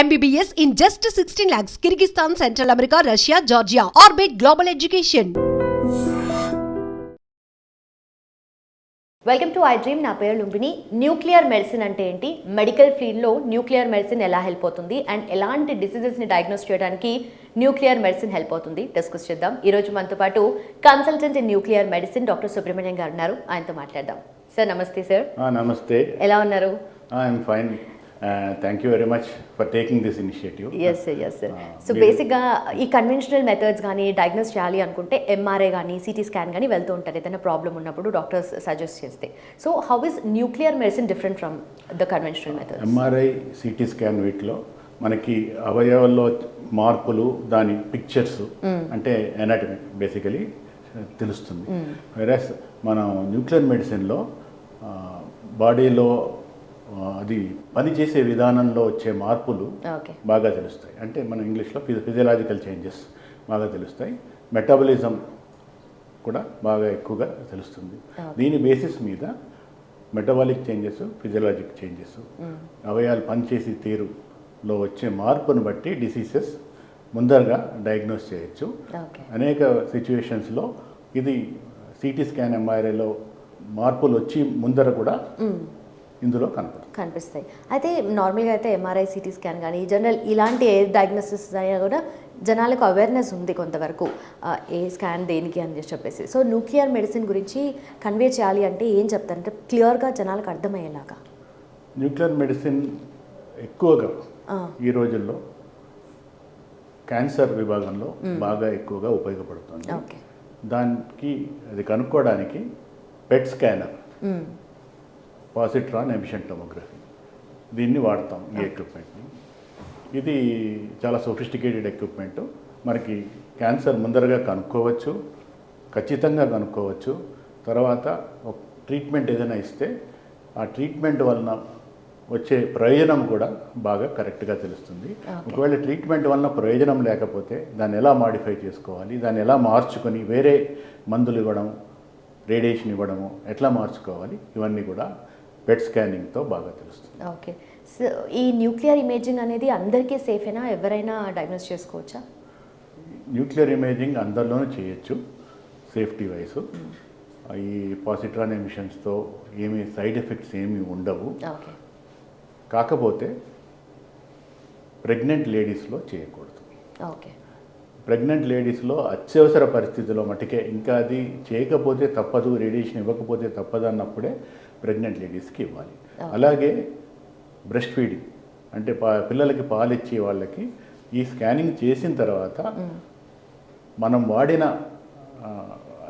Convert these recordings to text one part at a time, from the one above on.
MBBS in just 16 lakhs. Kyrgyzstan, Central America, Russia, Georgia. Orbit Global Education. Welcome to I dream నా పేరు Lumbini. Nuclear medicine అంటే ఏంటి? Medical ఫీల్డ్లో nuclear medicine ఎలా help అవుతుంది? And ఎలాంటి డిసీజెస్ని డయాగ్నోస్ చేయడానికి న్యూక్లియర్ మెడిసిన్ హెల్ప్ అవుతుంది? డిస్కస్ చేద్దాం. ఈరోజు మనతో పాటు consultant in nuclear medicine doctor Subrahmanyam garu ఉన్నారు. ఆయనతో మాట్లాడదాం. సార్ నమస్తే సార్ నమస్తే. ఎలా ఉన్నారు? I'm fine. Thank you very much for taking this initiative yes sir yes sir so బేసిక్గా ఈ కన్వెన్షనల్ మెథడ్స్ కానీ డయాగ్నోస్ చేయాలి అనుకుంటే ఎంఆర్ఐ కానీ సిటీ స్కాన్ కానీ వెళ్తూ ఉంటారు. ఏదైనా ప్రాబ్లం ఉన్నప్పుడు డాక్టర్స్ సజెస్ట్ చేస్తే. So how is nuclear medicine different from the conventional methods MRI CT scan వీటిలో మనకి అవయవాల్లో మార్పులు దాని పిక్చర్స్ అంటే ఎనాటమీ బేసికలీ తెలుస్తుంది. వైరస్ మనం న్యూక్లియర్ మెడిసిన్లో బాడీలో అది పనిచేసే విధానంలో వచ్చే మార్పులు బాగా తెలుస్తాయి. అంటే మనం ఇంగ్లీష్లో ఫిజి ఫిజియలాజికల్ చేంజెస్ బాగా తెలుస్తాయి. మెటాబలిజం కూడా బాగా ఎక్కువగా తెలుస్తుంది. దీని బేసిస్ మీద మెటబాలిక్ చేంజెస్ ఫిజియలాజిక్ చేంజెస్ అవయాలు పనిచేసే తీరులో వచ్చే మార్పును బట్టి డిసీజెస్ ముందరగా డయాగ్నోస్ చేయొచ్చు. అనేక సిచ్యువేషన్స్లో ఇది సిటీ స్కాన్ ఎంఆర్ఐలో మార్పులు వచ్చి ముందర కూడా ఇందులో కనపడుతుంది కనిపిస్తాయి. అయితే నార్మల్గా అయితే ఎంఆర్ఐ సిటీ స్కాన్ కానీ జనరల్ ఇలాంటి ఏ డయాగ్నోసిస్ అయినా కూడా జనాలకు అవేర్నెస్ ఉంది కొంతవరకు. ఏ స్కాన్ దేనికి అని చెప్పేసి. సో న్యూక్లియర్ మెడిసిన్ గురించి కన్వే చేయాలి అంటే ఏం చెప్తారంటే క్లియర్గా జనాలకు అర్థమయ్యేలాగా. న్యూక్లియర్ మెడిసిన్ ఎక్కువగా ఈ రోజుల్లో క్యాన్సర్ విభాగంలో బాగా ఎక్కువగా ఉపయోగపడుతుంది. ఓకే. దానికి అది కనుక్కోవడానికి PET scanner um, positron emission tomography. దీన్ని వాడతాం ఈ ఎక్విప్మెంట్ని ఇది చాలా సొఫిస్టికేటెడ్ ఎక్విప్మెంట్ మనకి క్యాన్సర్ ముందరగా కనుక్కోవచ్చు ఖచ్చితంగా కనుక్కోవచ్చు. తర్వాత ఒక ట్రీట్మెంట్ ఏదైనా ఇస్తే ఆ ట్రీట్మెంట్ వలన వచ్చే ప్రయోజనం కూడా బాగా కరెక్ట్గా తెలుస్తుంది. ఒకవేళ ట్రీట్మెంట్ వలన ప్రయోజనం లేకపోతే దాన్ని ఎలా మాడిఫై చేసుకోవాలి దాన్ని ఎలా మార్చుకొని వేరే మందులు ఇవ్వడం రేడియేషన్ ఇవ్వడము ఎట్లా మార్చుకోవాలి ఇవన్నీ కూడా పెట్ స్కానింగ్తో బాగా తెలుస్తుంది. ఓకే. సో ఈ న్యూక్లియర్ ఇమేజింగ్ అనేది అందరికీ సేఫేనా ఎవరైనా డయాగ్నోస్ చేసుకోవచ్చా? న్యూక్లియర్ ఇమేజింగ్ అందరిలోనూ చేయొచ్చు సేఫ్టీ వైస్. ఈ పాజిట్రాన్ ఎమిషన్స్తో ఏమీ సైడ్ ఎఫెక్ట్స్ ఏమీ ఉండవు. ఓకే. కాకపోతే ప్రెగ్నెంట్ లేడీస్లో చేయకూడదు. ఓకే. ప్రెగ్నెంట్ లేడీస్లో అత్యవసర పరిస్థితిలో మటుకే ఇంకా అది చేయకపోతే తప్పదు రేడియేషన్ ఇవ్వకపోతే తప్పదు అన్నప్పుడే ప్రెగ్నెంట్ లేడీస్కి ఇవ్వాలి. అలాగే బ్రెస్ట్ ఫీడింగ్ అంటే పా పిల్లలకి పాలు ఇచ్చే వాళ్ళకి ఈ స్కానింగ్ చేసిన తర్వాత మనం వాడిన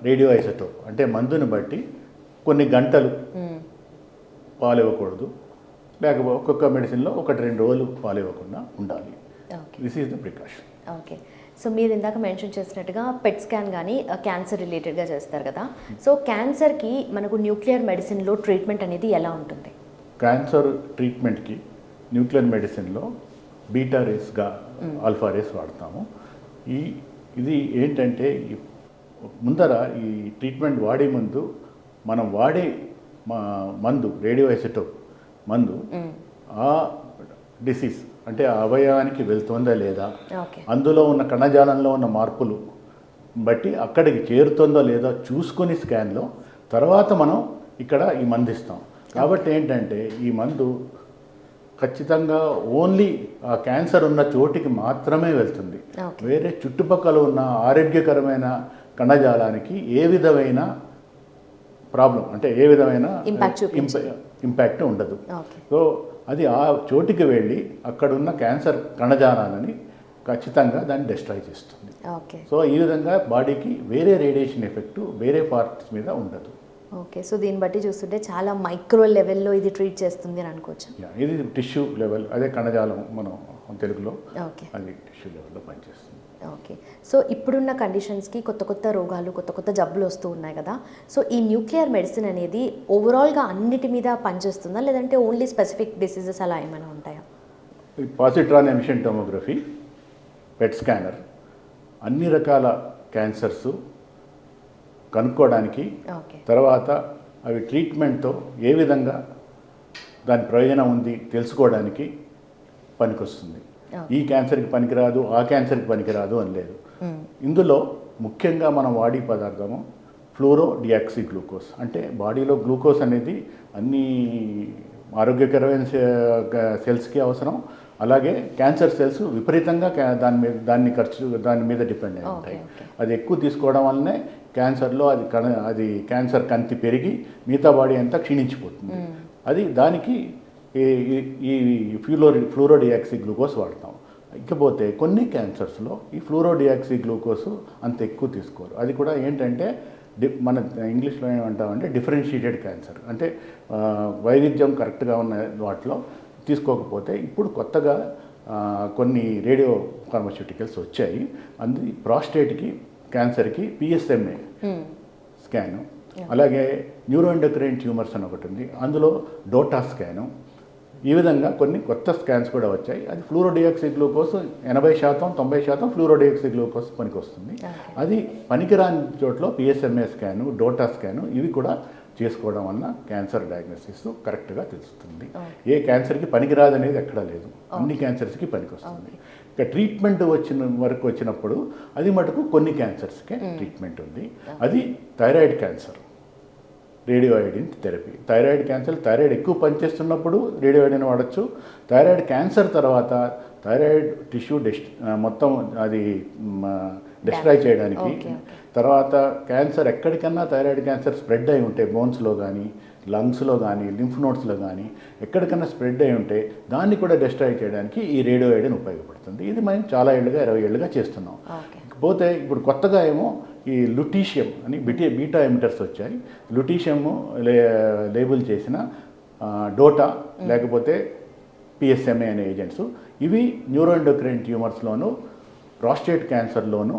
రేడియో ఐసోటోప్ అంటే మందుని బట్టి కొన్ని గంటలు పాలు ఇవ్వకూడదు. లేకపోతే ఒక్కొక్క మెడిసిన్లో ఒకటి రెండు రోజులు పాలు ఇవ్వకుండా ఉండాలి. Okay. This is the precaution okay. So మీరు ఇందాక మెన్షన్ చేసినట్టుగా పెట్ స్కాన్ కానీ క్యాన్సర్ రిలేటెడ్గా చేస్తారు కదా. సో క్యాన్సర్కి మనకు న్యూక్లియర్ మెడిసిన్లో ట్రీట్మెంట్ అనేది ఎలా ఉంటుంది? క్యాన్సర్ ట్రీట్మెంట్కి న్యూక్లియర్ మెడిసిన్లో బీటా రేస్గా ఆల్ఫా రేస్ వాడతాము. ఈ ఇది ఏంటంటే ముందర ఈ ట్రీట్మెంట్ వాడే ముందు మనం వాడే మందు రేడియో ఐసోటోప్ మందు ఆ డిసీజ్ అంటే ఆ అవయవానికి వెళ్తుందా లేదా? అందులో ఉన్న కణజాలంలో ఉన్న మార్పులు బట్టి అక్కడికి చేరుతుందో లేదో చూసుకొని స్కాన్లో తర్వాత మనం ఇక్కడ ఈ మందు ఇస్తాం. కాబట్టి ఏంటంటే ఈ మందు ఖచ్చితంగా ఓన్లీ ఆ క్యాన్సర్ ఉన్న చోటికి మాత్రమే వెళ్తుంది. వేరే చుట్టుపక్కల ఉన్న ఆరోగ్యకరమైన కణజాలానికి ఏ విధమైన ప్రాబ్లం అంటే ఏ విధమైన. ఇంపాక్ట్ ఉండదు. సో అది ఆ చోటికి వెళ్ళి అక్కడున్న క్యాన్సర్ కణజాలాలని ఖచ్చితంగా దాన్ని డిస్ట్రాయ్ చేస్తుంది. ఓకే. సో ఈ విధంగా బాడీకి వేరే రేడియేషన్ ఎఫెక్ట్ వేరే పార్ట్స్ మీద ఉండదు. ఓకే. సో దీన్ని బట్టి చూస్తుంటే చాలా మైక్రో లెవెల్లో ఇది ట్రీట్ చేస్తుంది అని అనుకోవచ్చు. ఇది టిష్యూ లెవెల్ అదే కణజాలం మనం తెలుగులో ఓకే. అది టిష్యూ లెవెల్లో పనిచేస్తుంది. ఓకే సో ఇప్పుడున్న కండిషన్స్కి కొత్త కొత్త రోగాలు కొత్త కొత్త జబ్బులు వస్తూ ఉన్నాయి కదా. సో ఈ న్యూక్లియర్ మెడిసిన్ అనేది ఓవరాల్గా అన్నిటి మీద పనిచేస్తుందా? లేదంటే ఓన్లీ స్పెసిఫిక్ డిసీజెస్ అలా ఏమైనా ఉంటాయా? Positron emission tomography PET scanner అన్ని రకాల క్యాన్సర్స్ కనుక్కోవడానికి ఓకే తర్వాత అవి ట్రీట్మెంట్తో ఏ విధంగా దాని ప్రయోజనం ఉంది తెలుసుకోవడానికి పనికొస్తుంది. ఈ క్యాన్సర్కి పనికిరాదు ఆ క్యాన్సర్కి పనికిరాదు అని లేదు. ఇందులో ముఖ్యంగా మనం వాడే పదార్థము ఫ్లోరో డియాక్సీ గ్లూకోజ్ అంటే బాడీలో గ్లూకోజ్ అనేది అన్ని ఆరోగ్యకరమైన సెల్స్కి అవసరం. అలాగే క్యాన్సర్ సెల్స్ విపరీతంగా దాని మీద దాన్ని ఖర్చు దాని మీద డిపెండ్ అయి ఉంటాయి. అది ఎక్కువ తీసుకోవడం వల్లనే క్యాన్సర్లో అది కణ అది క్యాన్సర్ కంతి పెరిగి మిగతా బాడీ అంతా క్షీణించిపోతుంది. అది దానికి ఈ- ఫ్లూరో ఫ్లూరోడియాక్సీ గ్లూకోజ్ వాడతాం. ఇకపోతే కొన్ని క్యాన్సర్స్లో ఈ ఫ్లూరోడియాక్సీ గ్లూకోజ్ అంత ఎక్కువ తీసుకోరు. అది కూడా ఏంటంటే డి మన ఇంగ్లీష్లో ఏమంటామంటే డిఫరెన్షియేటెడ్ క్యాన్సర్. అంటే వైవిధ్యం కరెక్ట్గా ఉన్న వాటిలో తీసుకోకపోతే ఇప్పుడు కొత్తగా కొన్ని రేడియో ఫార్మస్యూటికల్స్ వచ్చాయి. అందు ప్రాస్టేట్కి క్యాన్సర్కి పిఎస్ఎంఏ స్కాను. అలాగే న్యూరోఎండోక్రైన్ ట్యూమర్స్ అని ఒకటి ఉంది అందులో డోటా స్కాను. ఈ విధంగా కొన్ని కొత్త స్కాన్స్ కూడా వచ్చాయి. అది ఫ్లూరోడియాక్సీ గ్లూకోజ్ ఎనభై శాతం తొంభై శాతం ఫ్లూరోడియాక్సీ గ్లూకోజ్ పనికి వస్తుంది అది పనికిరాని చోట్ల పిఎస్ఎంఏ స్కాను డోటా స్కాను ఇవి కూడా చేసుకోవడం వలన క్యాన్సర్ డయాగ్నోసిస్ కరెక్ట్గా తెలుస్తుంది. ఏ క్యాన్సర్కి పనికిరాదు అనేది ఎక్కడా లేదు. అన్ని క్యాన్సర్స్కి పనికి వస్తుంది ఇక ట్రీట్మెంట్ వచ్చిన వరకు వచ్చినప్పుడు అది మటుకు కొన్ని క్యాన్సర్స్కే ట్రీట్మెంట్ ఉంది. అది thyroid cancer. Radio iodine therapy. Thyroid cancer thyroid ఎక్కువ పనిచేస్తున్నప్పుడు రేడియో ఐడిన్ వాడచ్చు. థైరాయిడ్ క్యాన్సర్ తర్వాత థైరాయిడ్ టిష్యూ డెస్ట్ మొత్తం అది డిస్ట్రాయ్ చేయడానికి. తర్వాత క్యాన్సర్ ఎక్కడికన్నా థైరాయిడ్ క్యాన్సర్ స్ప్రెడ్ అయి ఉంటే బోన్స్లో కానీ లంగ్స్లో కానీ లింఫ్ నోట్స్లో కానీ ఎక్కడికన్నా స్ప్రెడ్ అయి ఉంటే దాన్ని కూడా డిస్ట్రాయ్ చేయడానికి ఈ రేడియో ఐడిన్ ఉపయోగపడుతుంది. ఇది మనం చాలా ఏళ్ళుగా ఇరవై ఏళ్ళుగా చేస్తున్నాం. పోతే ఇప్పుడు కొత్తగా ఏమో ఈ లుటీషియం అని బిటి బీటా ఎమిటర్స్ వచ్చాయి. లుటీషియం లే లేబుల్ చేసిన డోటా లేకపోతే పిఎస్ఎంఏ అనే ఏజెంట్స్. ఇవి న్యూరోఎండోక్రైన్ ట్యూమర్స్లోను ప్రాస్టేట్ క్యాన్సర్లోను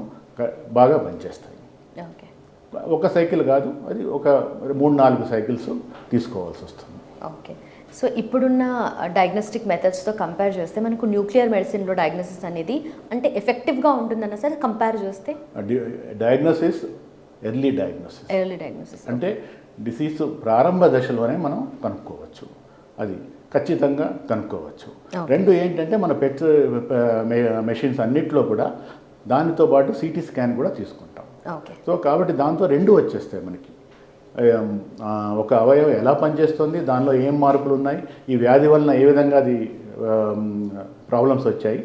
బాగా పనిచేస్తాయి. ఒక సైకిల్ కాదు అది ఒక మూడు నాలుగు సైకిల్స్ తీసుకోవాల్సి వస్తుంది. ఓకే. సో ఇప్పుడున్న డయాగ్నోస్టిక్ మెథడ్స్తో కంపేర్ చేస్తే మనకు న్యూక్లియర్ మెడిసిన్లో డయాగ్నోసిస్ అనేది అంటే ఎఫెక్టివ్గా ఉంటుందన్న సార్ కంపేర్ చేస్తే? Diagnosis early diagnosis early diagnosis అంటే డిసీజ్ ప్రారంభ దశలోనే మనం కనుక్కోవచ్చు. అది ఖచ్చితంగా కనుక్కోవచ్చు. రెండు ఏంటంటే మన పెట్ మెషిన్స్ అన్నిట్లో కూడా దానితో పాటు సిటీ స్కాన్ కూడా తీసుకుంటాం. సో కాబట్టి దాంతో రెండు వచ్చేస్తాయి మనకి. ఒక అవయవం ఎలా పనిచేస్తుంది దానిలో ఏం మార్పులు ఉన్నాయి ఈ వ్యాధి వలన ఏ విధంగా అది ప్రాబ్లమ్స్ వచ్చాయి.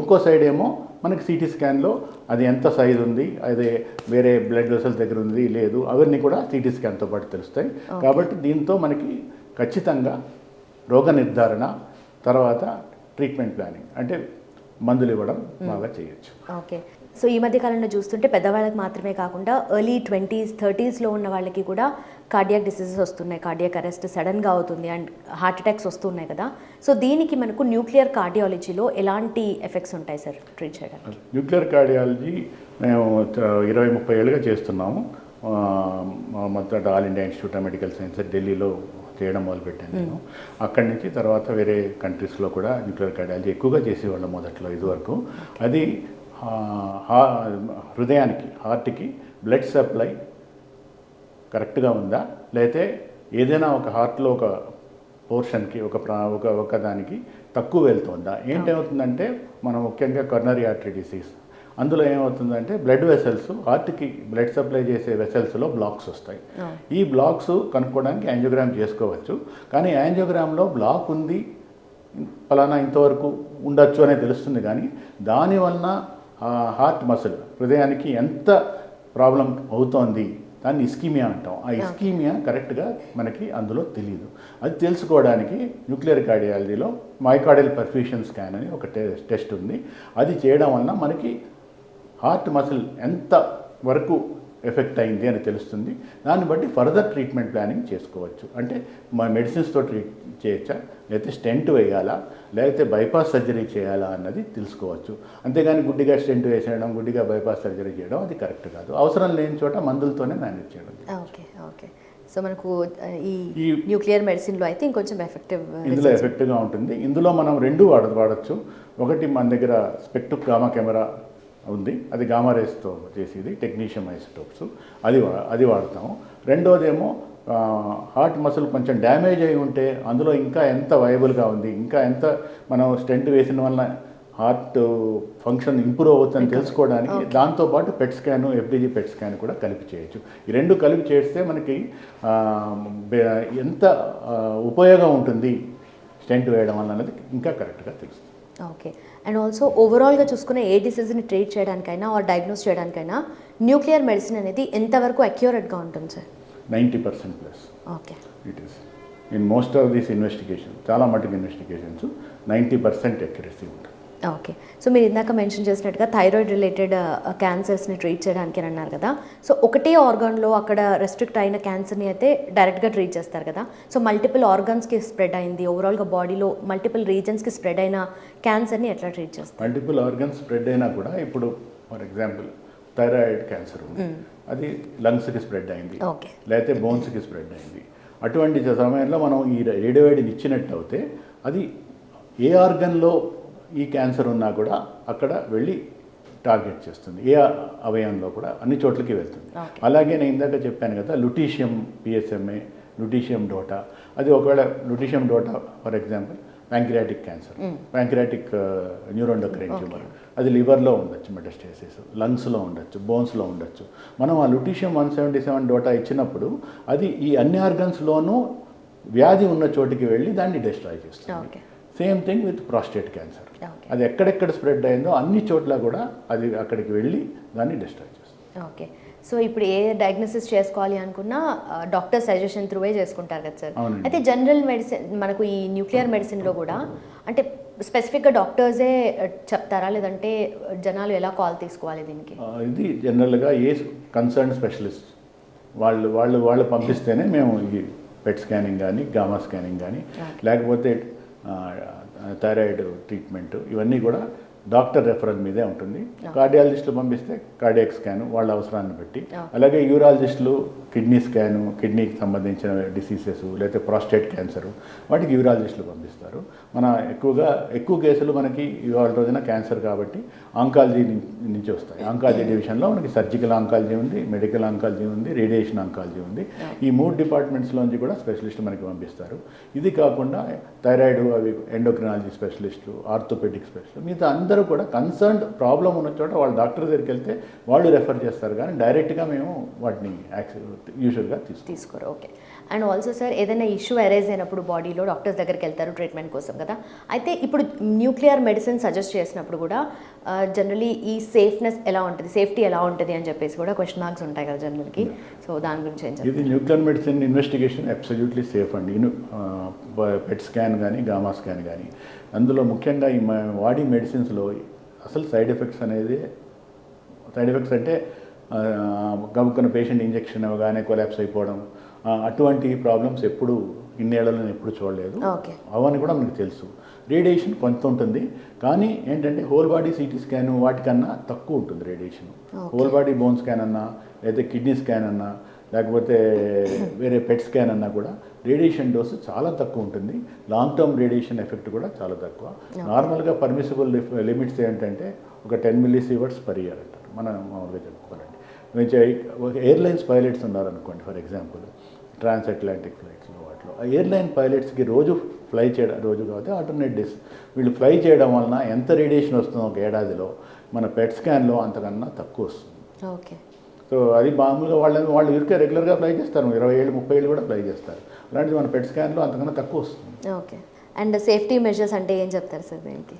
ఇంకో సైడ్ ఏమో మనకి సిటీ స్కాన్లో అది ఎంత సైజు ఉంది అదే వేరే బ్లడ్ వెసల్ దగ్గర ఉంది లేదు అవన్నీ కూడా సిటీ స్కాన్తో పాటు తెలుస్తాయి. కాబట్టి దీంతో మనకి ఖచ్చితంగా రోగ నిర్ధారణ తర్వాత ట్రీట్మెంట్ ప్లానింగ్. అంటే మందులు ఇవ్వడం బాగా చేయొచ్చు. ఓకే. సో ఈ మధ్య కాలంలో చూస్తుంటే పెద్దవాళ్ళకి మాత్రమే కాకుండా ఎర్లీ ట్వంటీస్ థర్టీస్లో ఉన్న వాళ్ళకి కూడా కార్డియాక్ డిసీజెస్ వస్తున్నాయి. కార్డియాక్ అరెస్ట్ సడన్గా అవుతుంది అండ్ హార్ట్ అటాక్స్ వస్తున్నాయి కదా. సో దీనికి మనకు న్యూక్లియర్ కార్డియాలజీలో ఎలాంటి ఎఫెక్ట్స్ ఉంటాయి సార్ ట్రీట్ చేయడానికి? న్యూక్లియర్ కార్డియాలజీ మేము ఇరవై ముప్పై ఏళ్ళుగా చేస్తున్నాము. ఆ, మా- మొదట all India Institute of Medical Science ఢిల్లీలో చేయడం మొదలుపెట్టాను నేను. అక్కడి నుంచి తర్వాత వేరే కంట్రీస్లో కూడా న్యూక్లియర్ కార్డియాలజీ ఎక్కువగా చేసేవాళ్ళం మొదట్లో ఇదివరకు అది హృదయానికి హార్ట్కి బ్లడ్ సప్లై కరెక్ట్గా ఉందా? లేతే ఏదైనా ఒక హార్ట్లో ఒక పోర్షన్కి ఒక ప్రా ఒక ఒక దానికి తక్కువ వెళ్తుందా? ఏంటవుతుందంటే మనం ముఖ్యంగా కర్నరీ ఆర్టరీ డిసీజ్ అందులో ఏమవుతుందంటే బ్లడ్ వెసల్స్ హార్ట్కి బ్లడ్ సప్లై చేసే వెసల్స్లో బ్లాక్స్ వస్తాయి. ఈ బ్లాక్స్ కనుక్కోవడానికి యాంజియోగ్రామ్ చేసుకోవచ్చు. కానీ యాంజియోగ్రామ్లో బ్లాక్ ఉంది ఫలానా ఇంతవరకు ఉండొచ్చు అనేది తెలుస్తుంది కానీ దానివలన హార్ట్ మసిల్ హృదయానికి ఎంత ప్రాబ్లం అవుతోంది దాన్ని ఇస్కీమియా అంటాం. ఆ ఇస్కీమియా కరెక్ట్గా మనకి అందులో తెలియదు అది తెలుసుకోవడానికి న్యూక్లియర్ కార్డియాలజీలో మైకార్డియల్ పర్ఫ్యూషన్ స్కాన్ అని ఒక టెస్ట్ ఉంది. అది చేయడం వలన మనకి హార్ట్ మసిల్ ఎంత వరకు ఎఫెక్ట్ అయింది అని తెలుస్తుంది. దాన్ని బట్టి ఫర్దర్ ట్రీట్మెంట్ ప్లానింగ్ చేసుకోవచ్చు. అంటే మా మెడిసిన్స్తో ట్రీట్ చేయొచ్చా? లేకపోతే స్టెంట్ వేయాలా? లేకపోతే బైపాస్ సర్జరీ చేయాలా అన్నది తెలుసుకోవచ్చు. అంతేగాని గుడ్డిగా స్టెంట్ వేసేయడం గుడ్డిగా బైపాస్ సర్జరీ చేయడం అది కరెక్ట్ కాదు. అవసరం లేని చోట మందులతోనే మేనేజ్ చేయడం ఓకే ఓకే. సో మనకు ఈ ఈ- న్యూక్లియర్ మెడిసిన్లో అయితే ఇంకొంచెం ఎఫెక్టివ్ ఇందులో ఎఫెక్ట్గా ఉంటుంది. ఇందులో మనం రెండు వాడ వాడచ్చు. ఒకటి మన దగ్గర స్పెక్టు గామా కెమెరా ఉంది. అది గామా రేస్తో చేసేది టెక్నీషియం ఐసోటోప్స్ అది వా- అది వాడతాము. రెండోదేమో హార్ట్ మసిల్ కొంచెం డ్యామేజ్ అయి ఉంటే అందులో ఇంకా ఎంత వయబుల్గా ఉంది ఇంకా ఎంత మనం స్టెంట్ వేసిన వలన హార్ట్ ఫంక్షన్ ఇంప్రూవ్ అవుతుందని తెలుసుకోవడానికి దాంతోపాటు పెట్ స్కాన్ ఎఫ్డీజీ పెట్ స్కాన్ కూడా కలిపి చేయొచ్చు. ఈ రెండు కలిపి చేస్తే మనకి ఎంత ఉపయోగం ఉంటుంది స్టెంట్ వేయడం వల్ల అనేది ఇంకా కరెక్ట్గా తెలుస్తుంది. ఓకే. అండ్ ఆల్సో ఓవరాల్గా చూసుకునే ఏ డిసీజ్ని ట్రీట్ చేయడానికైనా ఆర్ డయాగ్నోస్ చేయడానికైనా న్యూక్లియర్ మెడిసిన్ అనేది ఎంతవరకు అక్యూరేట్గా ఉంటుంది sir ninety percent plus okay it is in most of these investigation చాలా మటుకు ఇన్వెస్టిగేషన్స్ నైంటీ పర్సెంట్ ఎక్యురసీ ఉంటుంది. ఓకే. సో మీరు ఇందాక మెన్షన్ చేసినట్టుగా థైరాయిడ్ రిలేటెడ్ క్యాన్సర్స్ని ట్రీట్ చేయడానికి అని అన్నారు కదా. సో ఒకటే ఆర్గాన్లో అక్కడ రెస్ట్రిక్ట్ అయిన క్యాన్సర్ని అయితే డైరెక్ట్గా ట్రీట్ చేస్తారు కదా. సో మల్టిపుల్ ఆర్గాన్స్కి స్ప్రెడ్ అయింది. ఓవరాల్గా బాడీలో మల్టిపుల్ రీజన్స్కి స్ప్రెడ్ అయిన క్యాన్సర్ని ఎట్లా ట్రీట్ చేస్తారు? మల్టిపుల్ ఆర్గన్స్ స్ప్రెడ్ అయినా కూడా ఇప్పుడు ఫర్ ఎగ్జాంపుల్ థైరాయిడ్ క్యాన్సర్ ఉంది. అది లంగ్స్కి స్ప్రెడ్ అయింది. ఓకే. లేకపోతే బోన్స్కి స్ప్రెడ్ అయింది. అటువంటి సమయంలో మనం ఈ రేడియోవేడిని ఇచ్చినట్టు అయితే అది ఏ ఆర్గన్లో ఈ క్యాన్సర్ ఉన్నా కూడా అక్కడ వెళ్ళి టార్గెట్ చేస్తుంది. ఏ అవయంలో కూడా అన్ని చోట్లకి వెళ్తుంది. అలాగే నేను ఇందాక చెప్పాను కదా లుటీషియం పిఎస్ఎంఏ లుటీషియం డోటా. అది ఒకవేళ lutetium DOTA for example pancreatic cancer pancreatic neuroendocrine tumour. అది లివర్లో ఉండొచ్చు మెటస్టేసిస్. లంగ్స్లో ఉండొచ్చు బోన్స్లో ఉండొచ్చు. మనం ఆ lutetium one seventy seven DOTA ఇచ్చినప్పుడు అది ఈ అన్ని ఆర్గన్స్లోనూ వ్యాధి ఉన్న చోటికి వెళ్ళి దాన్ని డిస్ట్రాయ్ చేస్తుంది. Okay. Same thing with prostate cancer. అది ఎక్కడెక్కడ స్ప్రెడ్ అయిందో అన్ని చోట్ల కూడా అది అక్కడికి వెళ్ళి దాన్ని డిస్ట్రాయ్ చేస్తుంది. ఓకే. సో ఇప్పుడు ఏ డయాగ్నోసిస్ చేసుకోవాలి అనుకున్నా డాక్టర్ సజెషన్ త్రూవే చేసుకుంటారు కదా సార్. అయితే జనరల్ మెడిసిన్ మనకు ఈ న్యూక్లియర్ మెడిసిన్లో కూడా అంటే స్పెసిఫిక్గా డాక్టర్సే చెప్తారా? లేదంటే జనాలు ఎలా కాల్ తీసుకోవాలి దీనికి? ఇది జనరల్గా ఏ కన్సర్న్ స్పెషలిస్ట్ వాళ్ళు వాళ్ళు వాళ్ళు పంపిస్తేనే మేము ఈ పెట్ స్కానింగ్ కానీ గామా స్కానింగ్ కానీ లేకపోతే థైరాయిడ్ ట్రీట్మెంట్ ఇవన్నీ కూడా డాక్టర్ రెఫరల్ మీదే ఉంటుంది. కార్డియాలజిస్టులు పంపిస్తే కార్డియాక్ స్కాన్ వాళ్ళ అవసరాన్ని బట్టి. అలాగే యూరాలజిస్టులు కిడ్నీ స్కాను కిడ్నీకి సంబంధించిన డిసీజెస్ లేకపోతే ప్రాస్టేట్ క్యాన్సర్ వాటికి యూరాలజిస్టులు పంపిస్తారు. మన ఎక్కువగా ఎక్కువ కేసులు మనకి ఇవాళ రోజున క్యాన్సర్ కాబట్టి ఆంకాలజీ నుంచి వస్తాయి. ఆంకాలజీ డివిజన్లో మనకి సర్జికల్ ఆంకాలజీ ఉంది మెడికల్ ఆంకాలజీ ఉంది రేడియేషన్ ఆంకాలజీ ఉంది. ఈ మూడు డిపార్ట్మెంట్స్లోంచి కూడా స్పెషలిస్ట్ మనకి పంపిస్తారు. ఇది కాకుండా థైరాయిడ్ అవి ఎండోక్రినాలజీ స్పెషలిస్టులు ఆర్థోపెడిక్ స్పెషలిస్ట్ మిగతా అందరూ కూడా కన్సర్న్డ్ ప్రాబ్లం ఉన్న చోట వాళ్ళ డాక్టర్ దగ్గరికి వెళ్తే వాళ్ళు రెఫర్ చేస్తారు కానీ డైరెక్ట్గా మేము వాటిని యూజువల్గా తీసుకుంటాం తీసుకోరు. ఓకే అండ్ ఆల్సో సార్ ఏదైనా ఇష్యూ అరైజ్ అయినప్పుడు బాడీలో డాక్టర్స్ దగ్గరికి వెళ్తారు ట్రీట్మెంట్ కోసం కదా. అయితే ఇప్పుడు న్యూక్లియర్ మెడిసిన్ సజెస్ట్ చేసినప్పుడు కూడా జనరలీ ఈ సేఫ్నెస్ ఎలా ఉంటుంది సేఫ్టీ ఎలా ఉంటుంది అని చెప్పేసి కూడా క్వశ్చన్ మార్క్స్ ఉంటాయి కదా జనరల్కి సో దాని గురించి ఇది nuclear medicine investigation absolutely safe అండి. పెట్ స్కాన్ కానీ గామా స్కాన్ కానీ అందులో ముఖ్యంగా ఈ వాడి మెడిసిన్స్లో అసలు సైడ్ ఎఫెక్ట్స్ అనేది సైడ్ ఎఫెక్ట్స్ అంటే ఆ, గబుక్కున్న పేషెంట్ ఇంజెక్షన్ ఇవ్వగానే కొలాప్స్ అయిపోవడం అటువంటి ప్రాబ్లమ్స్ ఎప్పుడు ఇన్నేళ్ళలో నేను ఎప్పుడు చూడలేదు. అవన్నీ కూడా మనకు తెలుసు. రేడియేషన్ కొంత ఉంటుంది. కానీ ఏంటంటే హోల్ బాడీ సిటీ స్కాన్ వాటికన్నా తక్కువ ఉంటుంది radiation whole body bone scan అన్నా లేదా కిడ్నీ స్కాన్ అన్నా లేకపోతే వేరే పెట్ స్కాన్ అన్నా కూడా రేడియేషన్ డోసు చాలా తక్కువ ఉంటుంది. లాంగ్ టర్మ్ రేడియేషన్ ఎఫెక్ట్ కూడా చాలా తక్కువ. నార్మల్గా పర్మిసిబుల్ లిమిట్స్ ఏంటంటే ఒక ten millisieverts per year మనం మామూలుగా చెప్పుకోవాలండి ఎయిర్లైన్స్ పైలట్స్ ఉన్నారనుకోండి ఫర్ ఎగ్జాంపుల్ ట్రాన్స్ అట్లాంటిక్ ఫ్లైట్స్లో వాటిలో. ఆ ఎయిర్లైన్ పైలట్స్కి రోజు ఫ్లై చేయడం రోజు కాబట్టి ఆల్టర్నేట్ డేస్ వీళ్ళు ఫ్లై చేయడం వలన ఎంత రేడియేషన్ వస్తుందో ఒక ఏడాదిలో మన పెట్ స్కాన్లో అంతకన్నా తక్కువ వస్తుంది. ఓకే. సో అది మామూలుగా వాళ్ళని వాళ్ళు ఊరికే రెగ్యులర్గా ఫ్లై చేస్తారు. ఇరవై ఏళ్ళు ముప్పై ఏళ్ళు కూడా ఫ్లై చేస్తారు. అలాంటిది మన పెట్ స్కాన్లో అంతకన్నా తక్కువ వస్తుంది. ఓకే. అండ్ సేఫ్టీ మెజర్స్ అంటే ఏం చెప్తారు సార్ దీనికి?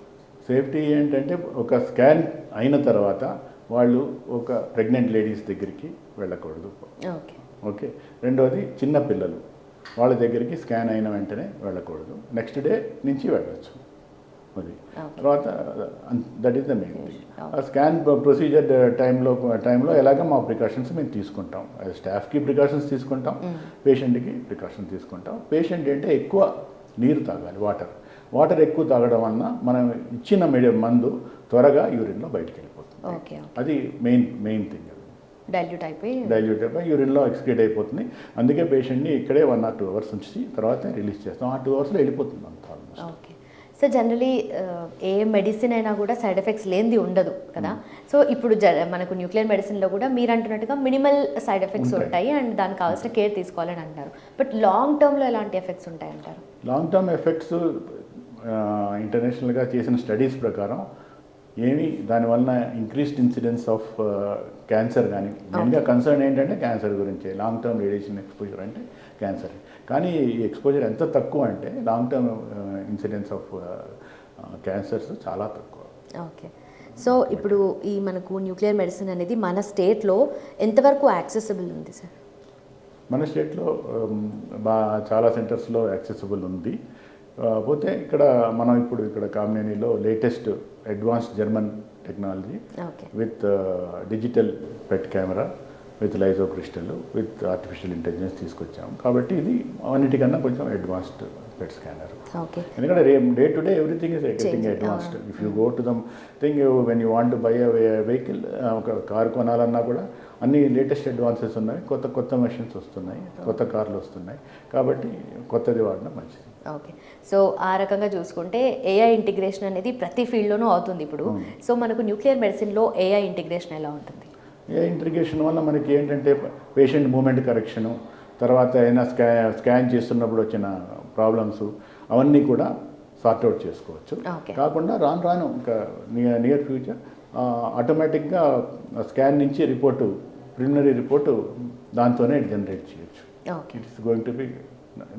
సేఫ్టీ ఏంటంటే ఒక స్కాన్ అయిన తర్వాత వాళ్ళు ఒక ప్రెగ్నెంట్ లేడీస్ దగ్గరికి వెళ్ళకూడదు. ఓకే. ఓకే. రెండోది చిన్న పిల్లలు. వాళ్ళ దగ్గరికి స్కాన్ అయిన వెంటనే వెళ్ళకూడదు. నెక్స్ట్ డే నుంచి వెళ్ళచ్చు. అది. తర్వాత దట్ ఈస్ ద మెయిన్. ఆ స్కాన్ ప్రొసీజర్ టైంలో టైంలో ఎలాగ మా ప్రికాషన్స్ మేము తీసుకుంటాం. స్టాఫ్కి ప్రికాషన్స్ తీసుకుంటాం. పేషెంట్కి ప్రికాషన్స్ తీసుకుంటాం. పేషెంట్ అంటే ఎక్కువ నీరు తాగాలి వాటర్ వాటర్ ఎక్కువ తాగడం వలన మనం ఇచ్చిన మందు త్వరగా యూరిన్లో బయటికి ఓకే అది మెయిన్ మెయిన్ థింగ్ డైల్యూట్ అయిపోయి డైల్యూట్ అయిపోయి యూరిన్లో ఎక్స్క్రీట్ అయిపోతుంది. అందుకే పేషెంట్ని ఇక్కడే వన్ ఆర్ టూ అవర్స్ ఉంచి తర్వాత రిలీజ్ చేస్తాం. ఆ టూ అవర్స్లో వెళ్ళిపోతుంది అంత ఆల్మోస్ట్ ఓకే. సో జనరలీ ఏ మెడిసిన్ అయినా కూడా సైడ్ ఎఫెక్ట్స్ లేనిది ఉండదు కదా? సో ఇప్పుడు మనకు న్యూక్లియర్ మెడిసిన్లో కూడా మీరు అంటున్నట్టుగా మినిమల్ సైడ్ ఎఫెక్ట్స్ ఉంటాయి. ఉంటాయి అండ్ దానికి కావాల్సిన కేర్ తీసుకోవాలని అంటారు. బట్ లాంగ్ టర్మ్లో ఎలాంటి ఎఫెక్ట్స్ ఉంటాయి అంటారు లాంగ్ టర్మ్ ఎఫెక్ట్స్ ఇంటర్నేషనల్గా చేసిన స్టడీస్ ప్రకారం ఏమి దానివల్ల ఇంక్రీస్డ్ ఇన్సిడెన్స్ ఆఫ్ క్యాన్సర్ కానీ మెయిన్గా కన్సర్న్ ఏంటంటే క్యాన్సర్ గురించి లాంగ్ టర్మ్ రేడియేషన్ ఎక్స్పోజర్ అంటే క్యాన్సర్ కానీ ఈ ఎక్స్పోజర్ ఎంత తక్కువ అంటే long term incidence of cancers చాలా తక్కువ. ఓకే. సో ఇప్పుడు ఈ మనకు న్యూక్లియర్ మెడిసిన్ అనేది మన స్టేట్లో ఎంతవరకు యాక్సెసిబుల్ ఉంది సార్ మన స్టేట్లో బా చాలా సెంటర్స్లో యాక్సెసిబుల్ ఉంది. పోతే ఇక్కడ మనం ఇప్పుడు ఇక్కడ కామినేనిలో latest advanced German technology with digital PET camera with lyso crystal with artificial intelligence తీసుకొచ్చాము కాబట్టి ఇది అన్నిటికన్నా కొంచెం అడ్వాన్స్డ్ పెట్ స్కానర్ ఓకే ఎందుకంటే day to day everything is getting Changing, advanced if you go to the thing when you want buy vehicle ఒక car కొనాలన్నా కూడా అన్ని లేటెస్ట్ అడ్వాన్సెస్ ఉన్నాయి. కొత్త కొత్త మెషిన్స్ వస్తున్నాయి. కొత్త కార్లు వస్తున్నాయి. కాబట్టి కొత్తది వాడడం మంచిది. ఓకే సో ఆ రకంగా చూసుకుంటే ఏఐ ఇంటిగ్రేషన్ అనేది ప్రతి ఫీల్డ్లోనూ అవుతుంది ఇప్పుడు. సో మనకు న్యూక్లియర్ మెడిసిన్లో ఏఐ ఇంటిగ్రేషన్ ఎలా ఉంటుంది? ఏ ఇంటిగ్రేషన్ వల్ల మనకి ఏంటంటే పేషెంట్ మూమెంట్ కరెక్షను తర్వాత ఏదైనా స్కా స్కాన్ చేస్తున్నప్పుడు వచ్చిన ప్రాబ్లమ్స్ అవన్నీ కూడా సార్ట్అవుట్ చేసుకోవచ్చు. కాకుండా రాను రాను ఇంకా నియర్ ఫ్యూచర్ ఆటోమేటిక్గా స్కాన్ నుంచి రిపోర్టు ప్రిలిమినరీ రిపోర్టు దాంతోనే జనరేట్ చేయొచ్చు. Okay. It's going to be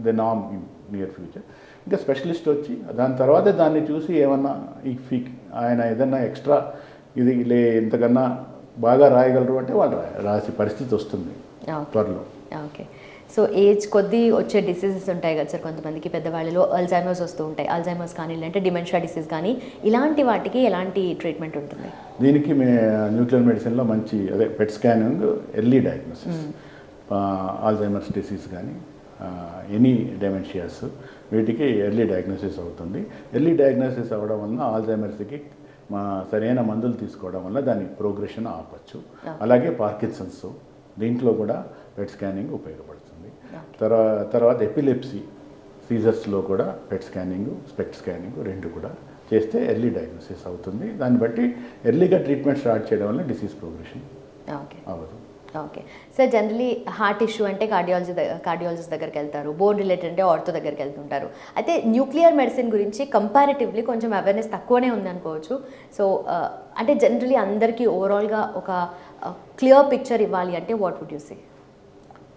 the NAM in near future ఇంకా స్పెషలిస్ట్ వచ్చి దాని తర్వాత దాన్ని చూసి ఏమన్నా ఈ ఫీ ఆయన ఏదన్నా ఎక్స్ట్రా ఇది లే ఇంతకన్నా బాగా రాయగలరు అంటే వాళ్ళు రాసే పరిస్థితి వస్తుంది త్వరలో. ఓకే. సో ఏజ్ కొద్దీ వచ్చే డిసీజెస్ ఉంటాయి కదా సార్ కొంతమందికి. పెద్దవాళ్ళలో అల్జైమర్స్ వస్తూ ఉంటాయి. అల్జైమర్స్ కానీ లేదంటే డిమెన్షియా డిసీజ్ కానీ ఇలాంటి వాటికి ఎలాంటి ట్రీట్మెంట్ ఉంటుంది? దీనికి మే న్యూక్లియర్ మెడిసిన్లో మంచి అదే PET scanning early diagnosis Alzheimer's disease కానీ ఎనీ డెమెన్షియాస్ వీటికి ఎర్లీ డయాగ్నోసిస్ అవుతుంది. ఎర్లీ డయాగ్నోసిస్ అవ్వడం వలన ఆల్జైమర్స్కి మా సరైన మందులు తీసుకోవడం వల్ల దాని ప్రోగ్రెషన్ ఆపచ్చు. అలాగే పార్కిన్సన్స్ దీంట్లో కూడా పెట్ స్కానింగ్ ఉపయోగపడుతుంది. తర్వాత తర్వాత ఎపిలెప్సీ సీజర్స్లో కూడా పెట్ స్కానింగ్ స్పెక్ట్ స్కానింగ్ రెండు కూడా చేస్తే ఎర్లీ డయాగ్నోసిస్ అవుతుంది. దాన్ని బట్టి ఎర్లీగా ట్రీట్మెంట్ స్టార్ట్ చేయడం వల్ల డిసీజ్ ప్రోగ్రెషన్ ఓకే. అవ్వదు. Okay. Sir generally heart issue అంటే కార్డియాలజీ కార్డియాలజిస్ట్ దగ్గరికి వెళ్తారు బోన్ రిలేటెడ్ అంటే ఆర్థో దగ్గరికి వెళ్తుంటారు. అయితే న్యూక్లియర్ మెడిసిన్ గురించి కంపారిటివ్లీ కొంచెం అవేర్నెస్ తక్కువనే ఉంది అనుకోవచ్చు. సో అంటే జనరలీ అందరికీ ఓవరాల్గా ఒక క్లియర్ పిక్చర్ ఇవ్వాలి అంటే వాట్ వుడ్ యూ సే?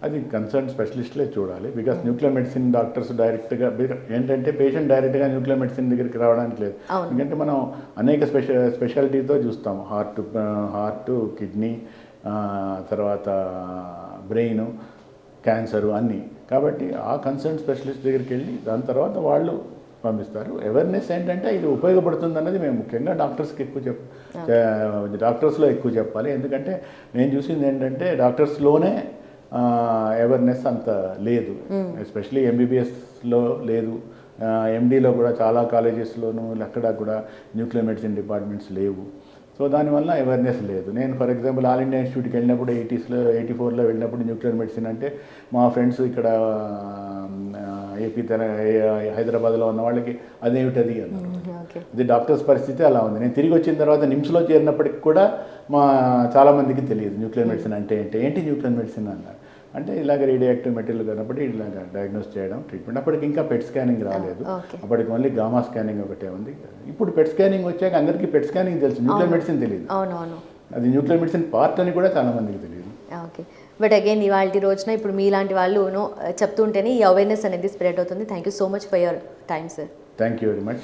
అది కన్సర్న్ స్పెషలిస్ట్లే చూడాలి. బికాస్ న్యూక్లియర్ మెడిసిన్ డాక్టర్స్ డైరెక్ట్గా ఏంటంటే పేషెంట్ డైరెక్ట్గా న్యూక్లియర్ మెడిసిన్ దగ్గరికి రావడానికి లేదు. ఎందుకంటే మనం అనేక స్పెషల్ స్పెషాలిటీతో చూస్తాం. హార్ట్ హార్ట్ కిడ్నీ తర్వాత బ్రెయిన్ క్యాన్సర్ అన్నీ. కాబట్టి ఆ కన్సర్న్ స్పెషలిస్ట్ దగ్గరికి వెళ్ళి దాని తర్వాత వాళ్ళు పంపిస్తారు. అవేర్నెస్ ఏంటంటే ఇది ఉపయోగపడుతుంది అన్నది మేము ముఖ్యంగా డాక్టర్స్కి ఎక్కువ చెప్ డాక్టర్స్లో ఎక్కువ చెప్పాలి. ఎందుకంటే నేను చూసింది ఏంటంటే డాక్టర్స్లోనే అవేర్నెస్ అంత లేదు. ఎస్పెషలీ ఎంబీబీఎస్లో లేదు. ఎండీలో కూడా చాలా కాలేజెస్లోనూ అక్కడ కూడా న్యూక్లియర్ మెడిసిన్ డిపార్ట్మెంట్స్ లేవు. సో దానివల్ల అవేర్నెస్ లేదు. నేను ఫర్ ఎగ్జాంపుల్ ఆల్ ఇండియా ఇన్స్టిట్యూట్కి వెళ్ళినప్పుడు ఎయిటీస్లో ఎయిటీ ఫోర్లో వెళ్ళినప్పుడు న్యూక్లియర్ మెడిసిన్ అంటే మా ఫ్రెండ్స్ ఇక్కడ ఏపీ తెల హైదరాబాద్లో ఉన్న వాళ్ళకి అదేమిటది అన్నారు. ఓకే ఇది డాక్టర్స్ పరిస్థితి అలా ఉంది. నేను తిరిగి వచ్చిన తర్వాత నిమ్స్లో చేరినప్పటికి కూడా మా చాలామందికి తెలియదు న్యూక్లియర్ మెడిసిన్ అంటే ఏంటి ఏంటి న్యూక్లియర్ మెడిసిన్ అన్నారు. అంటే ఇలాగ రేడియో యాక్టివ్ మెటీరియల్ కనపడి ఇలాగ డయాగ్నోస్ చేయడం ట్రీట్మెంట్ అప్పటికి ఇంకా పెట్ స్కానింగ్ రాలేదు. అప్పటికి ఓన్లీ గామా స్కానింగ్ ఒకటే ఉంది. ఇప్పుడు పెట్ స్కానింగ్ వచ్చాక అందరికీ పెట్ స్కానింగ్ తెలుసు. న్యూక్లియర్ మెడిసిన్ తెలియదు అది న్యూక్లియర్ మెడిసిన్ పార్ట్ అని కూడా చాలా మందికి తెలియదు ఓకే. బట్ అగైన్ ఇవాళ రోజున ఇప్పుడు మీలాంటి వాళ్ళు చెప్తుంటేనే ఈ అవేర్నెస్ అనేది స్ప్రెడ్ అవుతుంది. Thank you so much for your time sir thank you very much